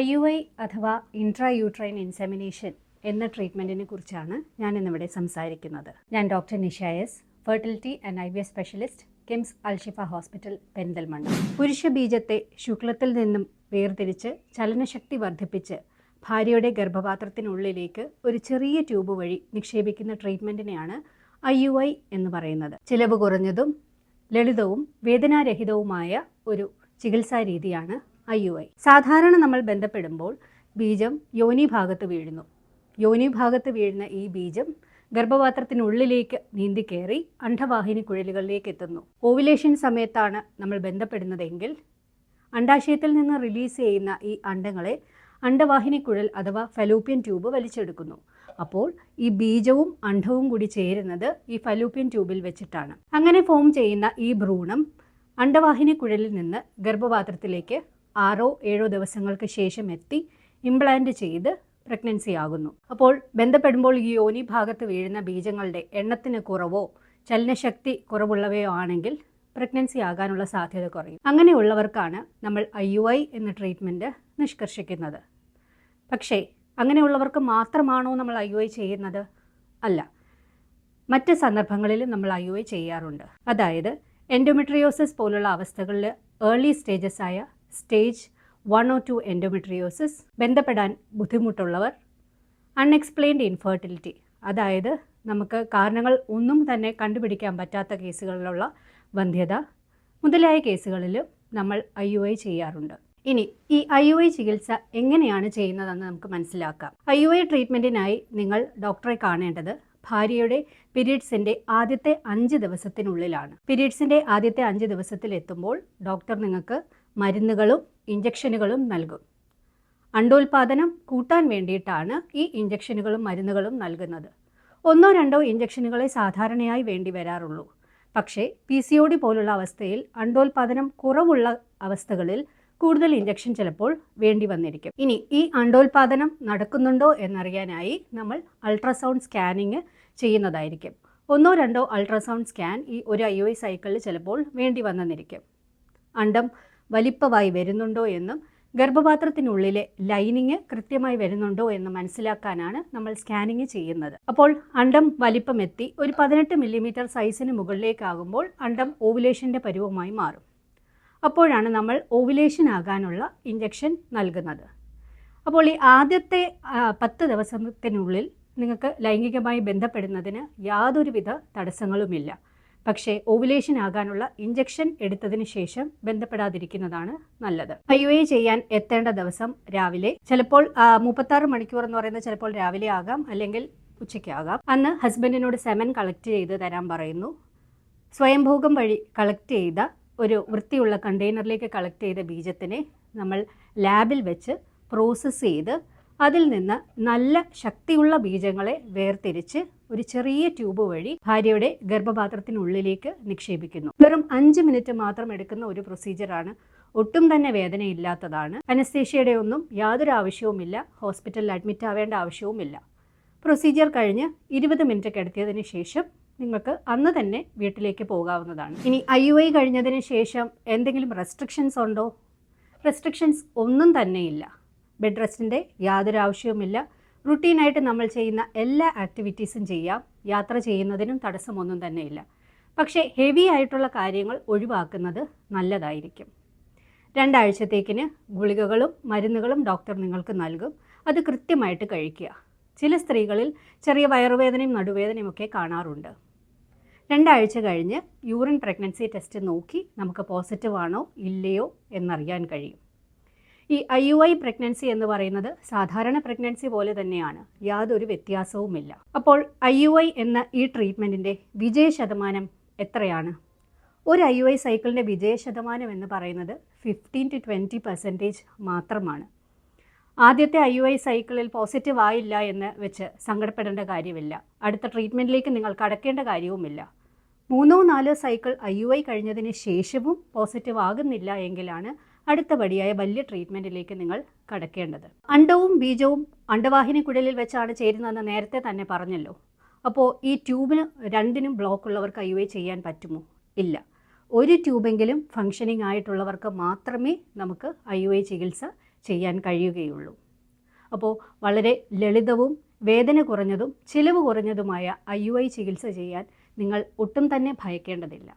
I U I അഥവാ intra uterine insemination എന്ന ട്രീറ്റ്മെന്റിനെ കുറിച്ചാണ് ഞാൻ ഇന്നിവിടെ സംസാരിക്കുന്നത്. ഞാൻ doctor നിഷായസ് fertility and I V F specialist KIMS Alshifa hospital Perinthalmanna. പുരുഷ ബീജത്തെ ശുക്ലത്തിൽ നിന്നും വേർതിരിച്ച് ചലനശക്തി വർദ്ധിപ്പിച്ച് ഭാര്യയുടെ ഗർഭപാത്രത്തിനുള്ളിലേക്ക് ഒരു ചെറിയ ട്യൂബ് വഴി നിക്ഷേപിക്കുന്ന ട്രീറ്റ്മെന്റിനെയാണ് ഐ യു ഐ എന്ന് പറയുന്നത്. ചിലവ് കുറഞ്ഞതും ലളിതവും വേദനാരഹിതവുമായ ഒരു ചികിത്സാ രീതിയാണ് ഐ യു ഐ. സാധാരണ നമ്മൾ ബന്ധപ്പെടുമ്പോൾ ബീജം യോനി ഭാഗത്ത് വീഴുന്നു. യോനി ഭാഗത്ത് വീഴുന്ന ഈ ബീജം ഗർഭപാത്രത്തിനുള്ളിലേക്ക് നീന്തിക്കേറി അണ്ഡവാഹിനി കുഴലുകളിലേക്ക് എത്തുന്നു. ഓവുലേഷൻ സമയത്താണ് നമ്മൾ ബന്ധപ്പെടുന്നതെങ്കിൽ അണ്ടാശയത്തിൽ നിന്ന് റിലീസ് ചെയ്യുന്ന ഈ അണ്ടങ്ങളെ അണ്ടവാഹിനി കുഴൽ അഥവാ ഫലൂപ്യൻ ട്യൂബ് വലിച്ചെടുക്കുന്നു. അപ്പോൾ ഈ ബീജവും അണ്ഡവും കൂടി ചേരുന്നത് ഈ ഫലൂപ്യൻ ട്യൂബിൽ വെച്ചിട്ടാണ്. അങ്ങനെ ഫോം ചെയ്യുന്ന ഈ ഭ്രൂണം അണ്ടവാഹിനി കുഴലിൽ നിന്ന് ഗർഭപാത്രത്തിലേക്ക് ആറോ ഏഴോ ദിവസങ്ങൾക്ക് ശേഷം എത്തി ഇംപ്ലാന്റ് ചെയ്ത് പ്രഗ്നൻസി ആകുന്നു. അപ്പോൾ ബന്ധപ്പെടുമ്പോൾ ഈ യോനി ഭാഗത്ത് വീഴുന്ന ബീജങ്ങളുടെ എണ്ണത്തിന് കുറവോ ചലനശക്തി കുറവുള്ളവയോ ആണെങ്കിൽ പ്രഗ്നൻസി ആകാനുള്ള സാധ്യത കുറയും. അങ്ങനെയുള്ളവർക്കാണ് നമ്മൾ ഐ യു ഐ എന്ന ട്രീറ്റ്മെന്റ് നിഷ്കർഷിക്കുന്നത്. പക്ഷേ അങ്ങനെയുള്ളവർക്ക് മാത്രമാണോ നമ്മൾ ഐ യു ഐ ചെയ്യുന്നത്? അല്ല. മറ്റ് സന്ദർഭങ്ങളിലും നമ്മൾ ഐ യു ഐ ചെയ്യാറുണ്ട്. അതായത് എൻഡോമെട്രിയോസിസ് പോലുള്ള അവസ്ഥകളിൽ ഏർലി സ്റ്റേജസ് ആയ stage one or two endometriosis ബന്ധപ്പെടാൻ ബുദ്ധിമുട്ടുള്ളവർ അൺഎക്സ്പ്ലെയിൻഡ് ഇൻഫെർട്ടിലിറ്റി അതായത് നമുക്ക് കാരണങ്ങൾ ഒന്നും തന്നെ കണ്ടുപിടിക്കാൻ പറ്റാത്ത കേസുകളിലുള്ള വന്ധ്യത മുതലായ കേസുകളിലും നമ്മൾ ഐ യു ഐ ചെയ്യാറുണ്ട്. ഇനി ഈ ഐ യു ഐ ചികിത്സ എങ്ങനെയാണ് ചെയ്യുന്നതെന്ന് നമുക്ക് മനസ്സിലാക്കാം. ഐ യു ഐ ട്രീറ്റ്മെന്റിനായി നിങ്ങൾ ഡോക്ടറെ കാണേണ്ടത് ഭാര്യയുടെ പീരീഡ്സിന്റെ ആദ്യത്തെ അഞ്ച് ദിവസത്തിനുള്ളിലാണ്. പീരീഡ്സിന്റെ ആദ്യത്തെ അഞ്ച് ദിവസത്തിൽ എത്തുമ്പോൾ ഡോക്ടർ നിങ്ങൾക്ക് മരുന്നുകളും ഇഞ്ചക്ഷനുകളും നൽകും. അണ്ടോൽപാദനം കൂട്ടാൻ വേണ്ടിയിട്ടാണ് ഈ ഇഞ്ചക്ഷനുകളും മരുന്നുകളും നൽകുന്നത്. ഒന്നോ രണ്ടോ ഇഞ്ചക്ഷനുകളെ സാധാരണയായി വേണ്ടി വരാറുള്ളൂ. പക്ഷേ പി സി ഒ ഡി പോലുള്ള അവസ്ഥയിൽ അണ്ടോൽപാദനം കുറവുള്ള അവസ്ഥകളിൽ കൂടുതൽ ഇഞ്ചക്ഷൻ ചിലപ്പോൾ വേണ്ടി വന്നിരിക്കും. ഇനി ഈ അണ്ടോൽപാദനം നടക്കുന്നുണ്ടോ എന്നറിയാനായി നമ്മൾ അൾട്രാസൗണ്ട് സ്കാനിങ് ചെയ്യുന്നതായിരിക്കും. ഒന്നോ രണ്ടോ അൾട്രാസൗണ്ട് സ്കാൻ ഈ ഒരു ഐ ഒ സൈക്കിളിൽ ചിലപ്പോൾ വേണ്ടി വന്നിരിക്കും. അണ്ടം വലിപ്പമായി വരുന്നുണ്ടോ എന്നും ഗർഭപാത്രത്തിനുള്ളിലെ ലൈനിങ് കൃത്യമായി വരുന്നുണ്ടോ എന്ന് മനസ്സിലാക്കാനാണ് നമ്മൾ സ്കാനിങ് ചെയ്യുന്നത്. അപ്പോൾ അണ്ടം വലിപ്പം എത്തി ഒരു പതിനെട്ട് മില്ലിമീറ്റർ സൈസിന് മുകളിലേക്കാകുമ്പോൾ അണ്ടം ഓവുലേഷന്റെ പരുവമായി മാറും. അപ്പോഴാണ് നമ്മൾ ഓവുലേഷൻ ആകാനുള്ള ഇഞ്ചക്ഷൻ നൽകുന്നത്. അപ്പോൾ ഈ ആദ്യത്തെ പത്ത് ദിവസത്തിനുള്ളിൽ നിങ്ങൾക്ക് ലൈംഗികമായി ബന്ധപ്പെടുന്നതിന് യാതൊരുവിധ തടസ്സങ്ങളുമില്ല. പക്ഷേ ഓവുലേഷൻ ആകാനുള്ള ഇഞ്ചക്ഷൻ എടുത്തതിന് ശേഷം ബന്ധപ്പെടാതിരിക്കുന്നതാണ് നല്ലത്. ഐ യു എ ചെയ്യാൻ എത്തേണ്ട ദിവസം രാവിലെ ചിലപ്പോൾ മുപ്പത്താറ് മണിക്കൂർ എന്ന് പറയുന്നത് ചിലപ്പോൾ രാവിലെ ആകാം അല്ലെങ്കിൽ ഉച്ചയ്ക്കാകാം. അന്ന് ഹസ്ബൻഡിനോട് സെമൻ കളക്ട് ചെയ്ത് തരാൻ പറയുന്നു. സ്വയംഭോഗം വഴി കളക്ട് ചെയ്ത ഒരു വൃത്തിയുള്ള കണ്ടെയ്നറിലേക്ക് കളക്ട് ചെയ്ത ബീജത്തിനെ നമ്മൾ ലാബിൽ വെച്ച് പ്രോസസ്സ് ചെയ്ത് അതിൽ നിന്ന് നല്ല ശക്തിയുള്ള ബീജങ്ങളെ വേർതിരിച്ച് ഒരു ചെറിയ ട്യൂബ് വഴി ഭാര്യയുടെ ഗർഭപാത്രത്തിനുള്ളിലേക്ക് നിക്ഷേപിക്കുന്നു. വെറും അഞ്ച് മിനിറ്റ് മാത്രം എടുക്കുന്ന ഒരു പ്രൊസീജിയറാണ്. ഒട്ടും തന്നെ വേദനയില്ലാത്തതാണ്. അനസ്തേഷ്യയുടെ ഒന്നും യാതൊരു ആവശ്യവുമില്ല. ഹോസ്പിറ്റലിൽ അഡ്മിറ്റ് ആവേണ്ട ആവശ്യവുമില്ല. പ്രൊസീജിയർ കഴിഞ്ഞ് ഇരുപത് മിനിറ്റ് കിടത്തിയതിന് ശേഷം നിങ്ങൾക്ക് അന്ന് തന്നെ വീട്ടിലേക്ക് പോകാവുന്നതാണ്. ഇനി ഐ യു ഐ കഴിഞ്ഞതിന് ശേഷം എന്തെങ്കിലും റെസ്ട്രിക്ഷൻസ് ഉണ്ടോ? റെസ്ട്രിക്ഷൻസ് ഒന്നും തന്നെയില്ല. ബെഡ് റെസ്റ്റിന്റെ യാതൊരു ആവശ്യവുമില്ല. റുട്ടീനായിട്ട് നമ്മൾ ചെയ്യുന്ന എല്ലാ ആക്ടിവിറ്റീസും ചെയ്യാം. യാത്ര ചെയ്യുന്നതിനും തടസ്സമൊന്നും തന്നെയില്ല പക്ഷേ ഹെവി ആയിട്ടുള്ള കാര്യങ്ങൾ ഒഴിവാക്കുന്നത് നല്ലതായിരിക്കും. രണ്ടാഴ്ചത്തേക്കിന് ഗുളികകളും മരുന്നുകളും ഡോക്ടർ നിങ്ങൾക്ക് നൽകും. അത് കൃത്യമായിട്ട് കഴിക്കുക. ചില സ്ത്രീകളിൽ ചെറിയ വയറുവേദനയും നടുവേദനയും ഒക്കെ കാണാറുണ്ട്. രണ്ടാഴ്ച കഴിഞ്ഞ് യൂറിൻ പ്രഗ്നൻസി ടെസ്റ്റ് നോക്കി നമുക്ക് പോസിറ്റീവ് ആണോ ഇല്ലയോ എന്നറിയാൻ കഴിയും. ഈ ഐ യു ഐ പ്രഗ്നൻസി എന്ന് പറയുന്നത് സാധാരണ പ്രഗ്നൻസി പോലെ തന്നെയാണ്. യാതൊരു വ്യത്യാസവുമില്ല. അപ്പോൾ ഐ യു ഐ എന്ന ഈ ട്രീറ്റ്മെന്റിന്റെ വിജയ ശതമാനം എത്രയാണ്? ഒരു ഐ യു ഐ സൈക്കിളിന്റെ വിജയ ശതമാനം എന്ന് പറയുന്നത് ഫിഫ്റ്റീൻ ടു ട്വന്റി പെർസെന്റേജ് മാത്രമാണ്. ആദ്യത്തെ ഐ യു ഐ സൈക്കിളിൽ പോസിറ്റീവ് ആയില്ല എന്ന് വെച്ച് സങ്കടപ്പെടേണ്ട കാര്യമില്ല. അടുത്ത ട്രീറ്റ്മെന്റിലേക്ക് നിങ്ങൾ കടക്കേണ്ട കാര്യവുമില്ല. മൂന്നോ നാലോ സൈക്കിൾ ഐ യു ഐ കഴിഞ്ഞതിന് ശേഷവും പോസിറ്റീവ് ആകുന്നില്ല എങ്കിലാണ് അടുത്ത പടിയായ വലിയ ട്രീറ്റ്മെന്റിലേക്ക് നിങ്ങൾ കടക്കേണ്ടത്. അണ്ടവും ബീജവും അണ്ടവാഹിനി കുഴലിൽ വെച്ചാണ് ചേരുന്നതെന്ന് നേരത്തെ തന്നെ പറഞ്ഞല്ലോ. അപ്പോൾ ഈ ട്യൂബിന് രണ്ടിനും ബ്ലോക്ക് ഉള്ളവർക്ക് ഐ ചെയ്യാൻ പറ്റുമോ? ഇല്ല. ഒരു ട്യൂബെങ്കിലും ഫങ്ഷനിങ് ആയിട്ടുള്ളവർക്ക് മാത്രമേ നമുക്ക് ഐ യു ഐ ചികിത്സ ചെയ്യാൻ കഴിയുകയുള്ളൂ. അപ്പോൾ വളരെ ലളിതവും വേദന കുറഞ്ഞതും ചിലവ് കുറഞ്ഞതുമായ ഐ യു ഐ ചികിത്സ ചെയ്യാൻ നിങ്ങൾ ഒട്ടും തന്നെ ഭയക്കേണ്ടതില്ല.